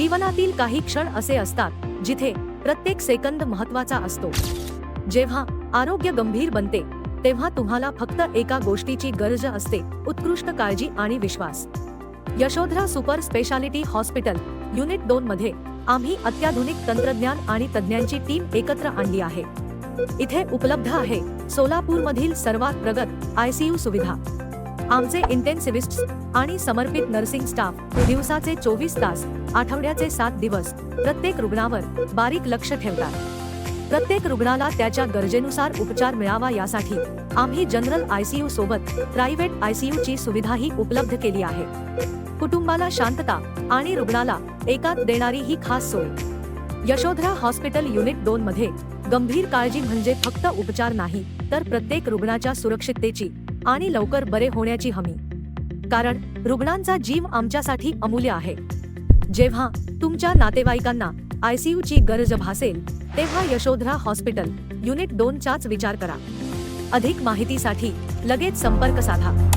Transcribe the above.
जीवनातील काही क्षण असे असतात जिथे प्रत्येक सेकंद महत्त्वाचा असतो. जेव्हा आरोग्य गंभीर बनते तेव्हा तुम्हाला फक्त एका गोष्टीची गरज असते उत्कृष्ट काळजी आणि विश्वास. Yashodhara super speciality hospital unit दोन मध्ये आम्ही अत्याधुनिक तंत्रज्ञान आणि तज्ज्ञांची टीम एकत्र आणली आहे. इथे उपलब्ध आहे सोलापूरमधील सर्वात प्रगत आयसीयू सुविधा. आमचे इंटेन्सिव्हिस्ट आणि समर्पित नर्सिंग स्टाफ दिवसाचे चोवीस तास आठवड्याचे सात दिवस प्रत्येक रुग्णावर बारीक लक्ष ठेवतात. प्रत्येक रुग्णाला त्याच्या गरजेनुसार उपचार मिळावा यासाठी आम्ही जनरल आयसीयू सोबत प्रायव्हेट आयसीयू ची सुविधाही उपलब्ध केली आहे. कुटुंबाला शांतता आणि रुग्णाला एकात देणारी ही खास सोय. यशोधरा हॉस्पिटल युनिट दोन मध्ये गंभीर काळजी म्हणजे फक्त उपचार नाही तर प्रत्येक रुग्णाच्या सुरक्षिततेची आणि लवकर बरे होण्याची हमी. कारण रुग्णांचा जीव आमच्यासाठी अमूल्य आहे. जेव्हा तुमच्या नातेवाईकांना आयसीयूची गरज भासेल तेव्हा यशोधरा हॉस्पिटल युनिट दोनचाच विचार करा. अधिक माहितीसाठी लगेच संपर्क साधा.